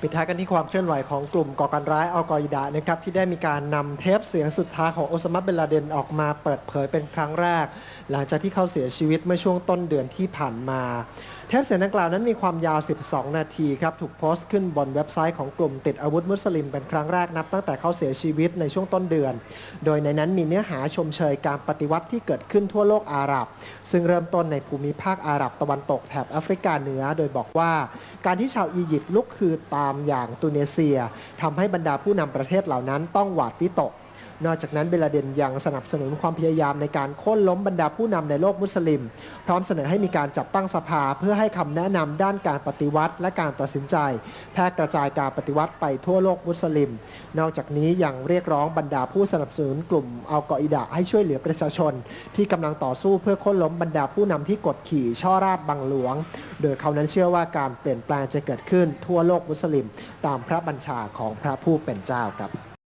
ปิดท้ายกันที่ความเคลื่อนไหวของกลุ่มก่อการร้ายอัลกออิดะนะครับที่ได้มีการนำเทปเสียงสุดท้ายของโอซามาเบนลาเดนออกมาเปิดเผยเป็นครั้งแรก หลังจากที่เขาเสียชีวิตเมื่อช่วงต้นเดือนที่ผ่านมา เทปเสียงดังกล่าวนั้นมีความยาว 12 นาทีครับ ถูกโพสต์ขึ้นบนเว็บไซต์ของกลุ่มติดอาวุธมุสลิมเป็นครั้งแรกนับตั้งแต่เขาเสียชีวิตในช่วงต้นเดือน โดยในนั้นมีเนื้อหาชมเชยการปฏิวัติที่เกิดขึ้นทั่วโลกอาหรับ ซึ่งเริ่มต้นในภูมิภาคอาหรับตะวันตกแถบแอฟริกาเหนือ โดยบอกว่า การที่ชาวอียิปต์ลุกคือตามอย่างตุเนเซียทำให้บรรดาผู้นำประเทศเหล่านั้นต้องหวาดวิตก นอกจากนั้นเบลาเดนยังสนับสนุนความพยายามในการโค่นล้มบรรดาผู้นำในโลกมุสลิม พร้อมเสนอให้มีการจัดตั้งสภาเพื่อให้คำแนะนำด้านการปฏิวัติ และการตัดสินใจ แพร่กระจายการปฏิวัติไปทั่วโลกมุสลิม นอกจากนี้ยังเรียกร้องบรรดาผู้สนับสนุนกลุ่มอัลกออิดะให้ช่วยเหลือประชาชน ที่กำลังต่อสู้เพื่อโค่นล้มบรรดาผู้นำที่กดขี่ช่อราชบังหลวง โดยเขานั้นเชื่อว่าการเปลี่ยนแปลงจะเกิดขึ้นทั่วโลกมุสลิม ตามพระบัญชาของพระผู้เป็นเจ้าครับ